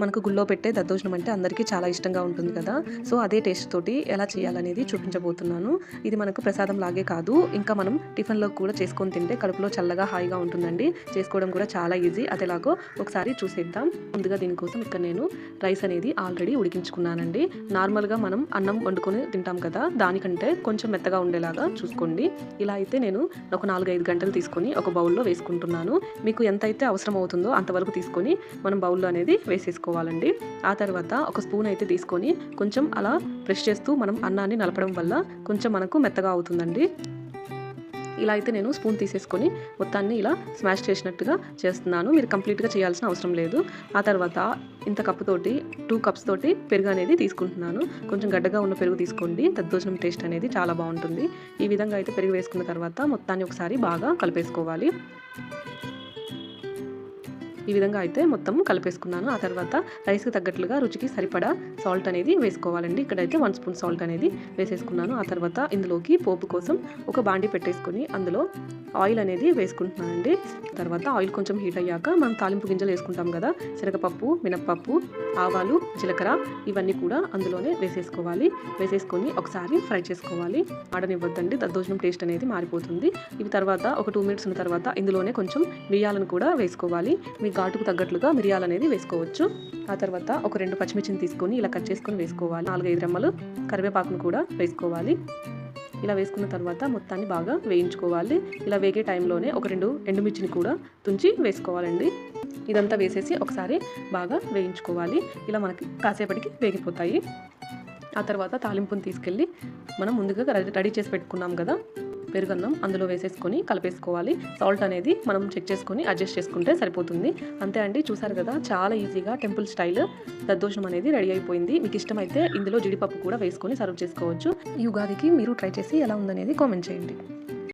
మనకు గుళ్ళో పెట్టే దద్దోజనం అంటే అందరికీ చాలా ఇష్టంగా ఉంటుంది కదా. సో అదే టేస్ట్ తోటి ఎలా చేయాలనేది చూపించబోతున్నాను. ఇది మనకు ప్రసాదం లాగే కాదు. ఇంకా మనం టిఫిన్లో కూడా చేసుకొని తింటే కడుపులో చల్లగా హాయిగా ఉంటుందండి. చేసుకోవడం కూడా చాలా ఈజీ. అదేలాగో ఒకసారి చూసేద్దాం. ముందుగా దీనికోసం ఇక్కడ నేను రైస్ అనేది ఆల్రెడీ ఉడికించుకున్నానండి. నార్మల్గా మనం అన్నం వండుకొని తింటాం కదా దానికంటే కొంచెం మెత్తగా ఉండేలాగా చూసుకోండి. ఇలా అయితే నేను ఒక నాలుగు ఐదు గంటలు తీసుకొని ఒక బౌల్లో వేసుకుంటున్నాను. మీకు ఎంత అయితే అవసరం అవుతుందో అంతవరకు తీసుకొని మనం బౌల్లో అనేది పెట్టుకోవాలండి ఆ తర్వాత ఒక స్పూన్ అయితే తీసుకొని కొంచెం అలా ప్రెస్ చేస్తూ మనం అన్నాన్ని నలపడం వల్ల కొంచెం మనకు మెత్తగా అవుతుందండి. ఇలా అయితే నేను స్పూన్ తీసేసుకొని మొత్తాన్ని ఇలా స్మాష్ చేసినట్టుగా చేస్తున్నాను. మీరు కంప్లీట్గా చేయాల్సిన అవసరం లేదు. ఆ తర్వాత ఇంత కప్పుతోటి టూ కప్స్ తోటి పెరుగు అనేది తీసుకుంటున్నాను. కొంచెం గడ్డగా ఉన్న పెరుగు తీసుకోండి. దద్దోజనం టేస్ట్ అనేది చాలా బాగుంటుంది. ఈ విధంగా అయితే పెరుగు వేసుకున్న తర్వాత మొత్తాన్ని ఒకసారి బాగా కలిపేసుకోవాలి. ఈ విధంగా అయితే మొత్తం కలిపేసుకున్నాను. ఆ తర్వాత రైస్కి తగ్గట్లుగా రుచికి సరిపడా సాల్ట్ అనేది వేసుకోవాలండి. ఇక్కడైతే వన్ స్పూన్ సాల్ట్ అనేది వేసేసుకున్నాను. ఆ తర్వాత ఇందులోకి పోపు కోసం ఒక బాండి పెట్టేసుకొని అందులో ఆయిల్ అనేది వేసుకుంటున్నానండి. తర్వాత ఆయిల్ కొంచెం హీట్ అయ్యాక మనం తాలింపు గింజలు వేసుకుంటాం కదా శనగపప్పు మినప్పప్పు ఆవాలు జీలకర్ర ఇవన్నీ కూడా అందులోనే వేసేసుకోవాలి. వేసేసుకొని ఒకసారి ఫ్రై చేసుకోవాలి. ఆడనివ్వద్దండి దద్దోజనం టేస్ట్ అనేది మారిపోతుంది. ఇవి తర్వాత ఒక టూ మినిట్స్ ఉన్న తర్వాత ఇందులోనే కొంచెం మిరియాలను కూడా వేసుకోవాలి. మీ ఘాటుకు తగ్గట్లుగా మిరియాలు అనేది వేసుకోవచ్చు. ఆ తర్వాత ఒక రెండు పచ్చిమిర్చిని తీసుకొని ఇలా కట్ చేసుకొని వేసుకోవాలి. నాలుగైదు రెమ్మలు కరివేపాకును కూడా వేసుకోవాలి. ఇలా వేసుకున్న తర్వాత మొత్తాన్ని బాగా వేయించుకోవాలి. ఇలా వేగే టైంలోనే ఒక రెండు ఎండుమిర్చిని కూడా తుంచి వేసుకోవాలండి. ఇదంతా వేసేసి ఒకసారి బాగా వేయించుకోవాలి. ఇలా మనకి కాసేపటికి వేగిపోతాయి. ఆ తర్వాత తాలింపుని తీసుకెళ్ళి మనం ముందుగా రెడీ- రెడీ చేసి పెట్టుకున్నాం కదా పెరుగన్నం అందులో వేసేసుకొని కలిపేసుకోవాలి. సాల్ట్ అనేది మనం చెక్ చేసుకొని అడ్జస్ట్ చేసుకుంటే సరిపోతుంది. అంతే అండి చూసారు కదా చాలా ఈజీగా టెంపుల్ స్టైల్ దద్దోషం అనేది రెడీ అయిపోయింది. మీకు ఇష్టమైతే ఇందులో జీడిపప్పు కూడా వేసుకొని సర్వ్ చేసుకోవచ్చు. ఈ ఉగాదికి మీరు ట్రై చేసి ఎలా ఉందనేది కామెంట్ చేయండి.